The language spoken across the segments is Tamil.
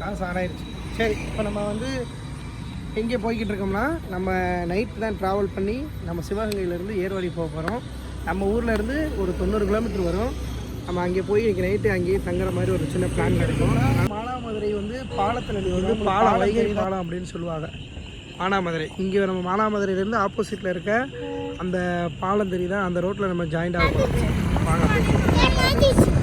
காசு ஆறாயிருச்சு. சரி இப்போ நம்ம வந்து எங்கே போய்கிட்டு இருக்கோம்னா நம்ம நைட் தான் ட்ராவல் பண்ணி நம்ம சிவகங்கையிலேருந்து ஏர்வாடி போக போகிறோம் நம்ம ஊர்ல இருந்து ஒரு தொண்ணூறு கிலோமீட்டர் வரும். நம்ம அங்கே போய் இன்னைக்கு நைட்டு அங்கேயே தங்குற மாதிரி ஒரு சின்ன பிளான் இருக்கும் மானாமதுரை வந்து பாலத்தில் வந்து பாலம் வைகை பாலம் அப்படின்னு சொல்லுவாங்க. மானாமதுரை. இங்கே நம்ம மானாமதுரையிலேருந்து ஆப்போசிட்டில் இருக்க அந்த பாலம் தெரியுதா அந்த ரோட்டில் நம்ம ஜாயிண்ட் ஆக போகிறோம் வாங்க அப்படியே.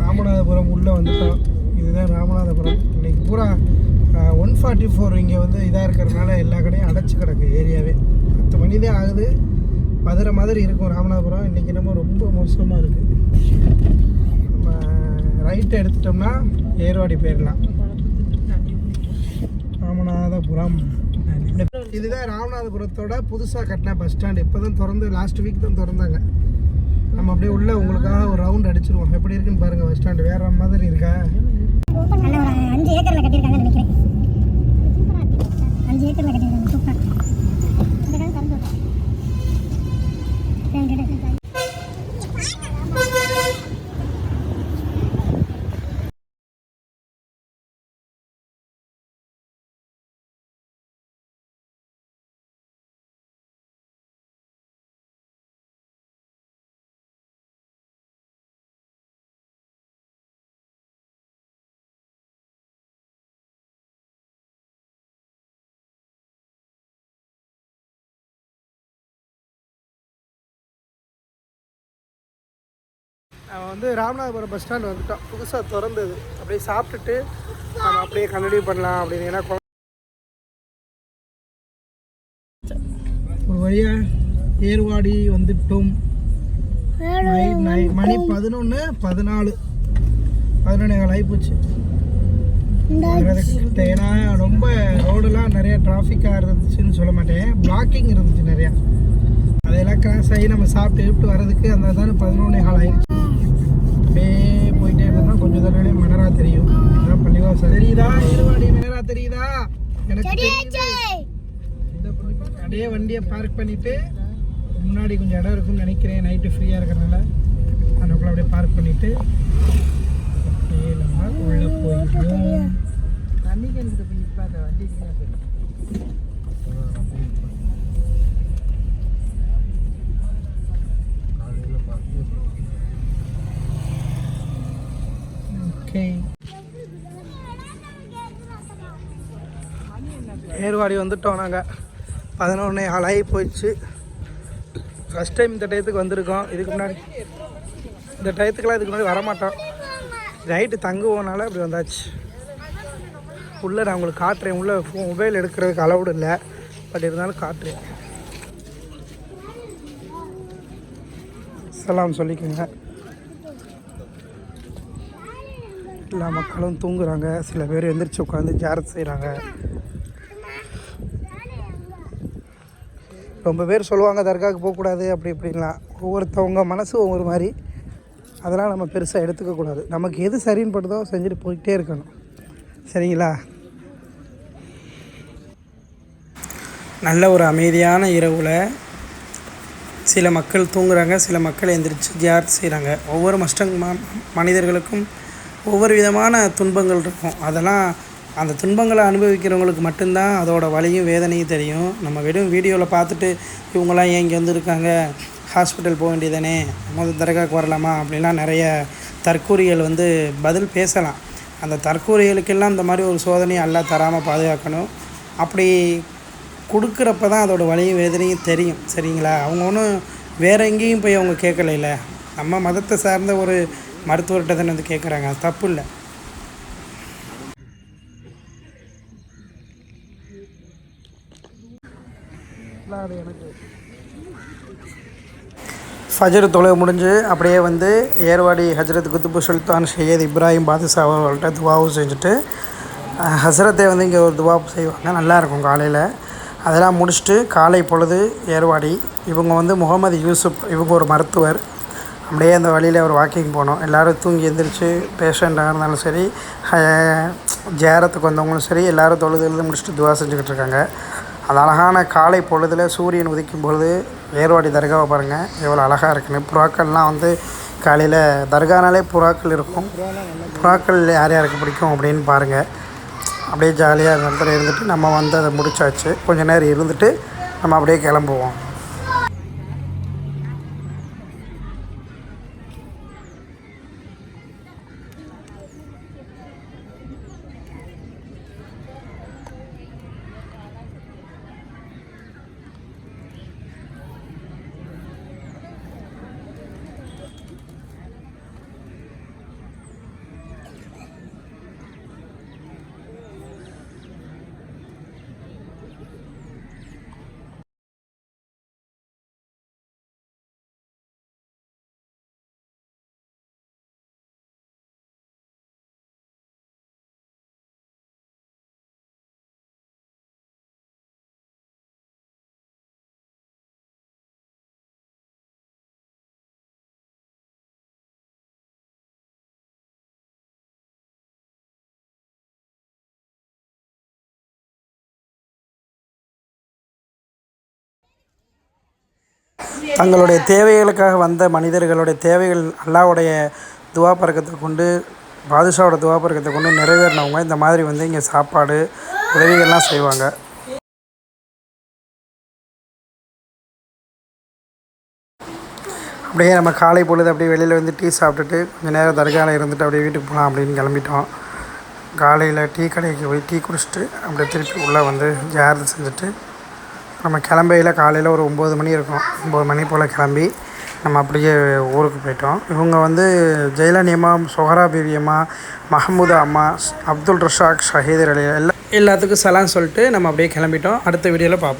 ராமநாதபுரம் உள்ளே வந்துட்டோம் இதுதான் ராமநாதபுரம். இன்னைக்கு பூரா ஒன் ஃபார்ட்டி ஃபோர் இங்கே வந்து இதாக இருக்கிறதுனால எல்லா கடையும் அடைச்சி கிடக்கு ஏரியாவே. பத்து மணி தான் ஆகுது. பதற மாதிரி இருக்கும் ராமநாதபுரம். இன்றைக்கி நம்ம ரொம்ப மோசமாக இருக்குது நம்ம ரைட்டை எடுத்துட்டோம்னா ஏர்வாடி போயிடலாம். ராமநாதபுரம். இதுதான் ராமநாதபுரத்தோட புதுசாக கட்டின பஸ் ஸ்டாண்ட். இப்போ தான் திறந்து லாஸ்ட் வீக் தான் திறந்தாங்க. நம்ம அப்படியே உள்ள உங்களுக்காக ஒரு ரவுண்ட் அடிச்சிருவோம். எப்படி இருக்குன்னு பாருங்க பஸ் ஸ்டாண்ட் வேற மாதிரி இருக்கா? நல்ல ஒரு அஞ்சு ஏக்கர்ல கட்டியிருக்காங்கன்னு நினைக்கிறேன் அஞ்சு ஏக்கர்ல கட்டியிருக்காங்க சூப்பர் இந்த காலம் திறந்து விட்டோம். சரி, சரி, சரி. நம்ம வந்து ராமநாதபுரம் பஸ் ஸ்டாண்ட் வந்துட்டோம் புதுசாக திறந்தது. அப்படியே சாப்பிட்டுட்டு நம்ம அப்படியே கண்டினியூ பண்ணலாம் அப்படின்னு. ஏன்னா ஒரு வழியா ஏர்வாடி வந்துட்டோம். மணி பதினொன்று பதினாலு. பதினொன்னே கால் ஆகிப்போச்சு ஏன்னா ரொம்ப ரோடெல்லாம் நிறைய டிராஃபிக்காக இருந்துச்சுன்னு சொல்ல மாட்டேன். பிளாக்கிங் இருந்துச்சு நிறையா. அதையெல்லாம் கிராஸ் ஆகி நம்ம சாப்பிட்டு கிப்ட்டு வர்றதுக்கு அந்த தானே பதினொன்னே கால் ஆயிடுச்சு தெரியுதா? ஏர்வாடி மணரா தெரியுதா? எனக்கு தெரியுது. அப்படியே வண்டியை பார்க் பண்ணிட்டு முன்னாடி கொஞ்சம் இடம் இருக்கும்னு நினைக்கிறேன். நைட்டு ஃப்ரீயாக இருக்கிறனால அதுக்குள்ள அப்படியே பார்க் பண்ணிட்டு அப்படியே நம்ம உள்ள போயிடுவோம். ஓகே ஏர்வாடி வந்துட்டோம் நாங்கள் பதினொன்று ஆளாகி போயிடுச்சு. ஃபஸ்ட் டைம் இந்த டயத்துக்கு வந்திருக்கோம். இதுக்கு முன்னாடி இந்த டயத்துக்கெலாம் இதுக்கு முன்னாடி வரமாட்டோம். நைட்டு தங்குவோனால அப்படி வந்தாச்சு. உள்ளே நான் உங்களுக்கு காட்டுறேன். உள்ளே மொபைல் எடுக்கிறதுக்கு அலவுடு இல்லை. பட் இருந்தாலும் காட்டுறேன். சலாம் சொல்லிக்கோங்க. எல்லா மக்களும் தூங்குறாங்க. சில பேர் எந்திரிச்சு உட்காந்து ஜாரத் செய்கிறாங்க ரொம்ப பேர் சொல்லுவாங்க தர்காவுக்கு போகக்கூடாது அப்படி இப்படின்லாம். ஒவ்வொருத்தவங்க மனசு ஒவ்வொரு மாதிரி. அதெல்லாம் நம்ம பெருசாக எடுத்துக்கக்கூடாது நமக்கு எது சரின்னு படுதோ செஞ்சுட்டு போயிட்டே இருக்கணும். சரிங்களா? நல்ல ஒரு அமைதியான இரவில் சில மக்கள் தூங்குறாங்க சில மக்கள் எந்திரிச்சு ஜியார்த் செய்கிறாங்க ஒவ்வொரு மஸ்டங் ம- மனிதர்களுக்கும் ஒவ்வொரு விதமான துன்பங்கள் இருக்கும். அதெல்லாம் அந்த துன்பங்களை அனுபவிக்கிறவங்களுக்கு மட்டும்தான் அதோடய வலியும் வேதனையும் தெரியும். நம்ம வெறும் வீடியோவில் பார்த்துட்டு இவங்களாம் ஏன் இங்கே வந்திருக்காங்க? ஹாஸ்பிட்டல் போக வேண்டியதானே? முதல் தர்காவுக்கு வரலாமா? அப்படிலாம் நிறைய தற்கூறிகள் வந்து பதில் பேசலாம். அந்த தற்கூறிகளுக்கெல்லாம் இந்த மாதிரி ஒரு சோதனையை எல்லாம் தராமல் பாதுகாக்கணும். அப்படி கொடுக்குறப்ப தான் அதோட வலியும் வேதனையும் தெரியும். சரிங்களா? அவங்க ஒன்றும் வேறு எங்கேயும் போய் அவங்க கேட்கலையில. நம்ம மதத்தை சார்ந்த ஒரு மருத்துவர்கிட்ட தானே வந்து கேட்குறாங்க. அது தப்பு இல்லை. எனக்கு. ஃபஜர் தொலை முடிஞ்சு அப்படியே வந்து ஏர்வாடி ஹஜரத் குத்துபு சுல்தான் சையத் இப்ராஹிம் பாதுஷா அவர்கள்ட்ட துவாவும் செஞ்சுட்டு ஹசரத்தை வந்து இங்கே ஒரு துவா செய்வாங்க. நல்லாயிருக்கும் காலையில். அதெல்லாம் முடிச்சுட்டு காலை பொழுது ஏர்வாடி இவங்க வந்து முகமது யூசுப் இவங்க ஒரு மருத்துவர். அப்படியே அந்த வழியில் ஒரு வாக்கிங் போனோம். எல்லோரும் தூங்கி எழுந்திரிச்சு பேஷண்ட்டாக இருந்தாலும் சரி ஜேரத்துக்கு வந்தவங்களும் சரி எல்லோரும் தொழுது எழுது முடிச்சுட்டு துவா செஞ்சுக்கிட்டு இருக்காங்க. அந்த அழகான காலை பொழுதில் சூரியன் உதிக்கும் பொழுது ஏர்வாடி தர்காவை பாருங்கள் எவ்வளோ அழகாக இருக்குன்னு. புறாக்கள்லாம் வந்து காலையில் தர்கானாலே புறாக்கள் இருக்கும். புறாக்கள் யார் யாருக்கு பிடிக்கும் அப்படின்னு பாருங்கள் அப்படியே ஜாலியாக அந்த இடத்துல இருந்துட்டு நம்ம வந்து அதை முடிச்சாச்சு. கொஞ்ச நேரம் இருந்துட்டு நம்ம அப்படியே கிளம்புவோம். தங்களுடைய தேவைகளுக்காக வந்த மனிதர்களுடைய தேவைகள் அல்லாவுடைய துவா பறக்கத்தை கொண்டு பாதுஷாவோட துவா பறக்கத்தை கொண்டு நிறைவேறினவங்க இந்த மாதிரி வந்து இங்கே சாப்பாடு உதவிகள்லாம் செய்வாங்க. அப்படியே நம்ம காலை பொழுது அப்படியே வெளியில் வந்து டீ சாப்பிட்டுட்டு கொஞ்சம் நேரம் தர்காவில் இருந்துட்டு அப்படியே வீட்டுக்கு போகலாம் அப்படின்னு கிளம்பிட்டோம். காலையில் டீ கடைக்கு போய் டீ குடிச்சிட்டு அப்படியே திருப்பி உள்ளே வந்து ஜாரது செஞ்சுட்டு நம்ம கிளம்பையில் காலையில் ஒரு ஒம்பது மணி இருக்கும். ஒம்பது மணி போல் கிளம்பி நம்ம அப்படியே ஊருக்கு போயிட்டோம். இவங்க வந்து ஜெயலனி அம்மா சுஹரா பிவி அம்மா மஹமூதா அம்மா அப்துல் ரஷாக் ஷஹீதர் அலி எல்லா எல்லாத்துக்கும் சலான்னு சொல்லிட்டு நம்ம அப்படியே கிளம்பிட்டோம். அடுத்த வீடியோவில் பார்ப்போம்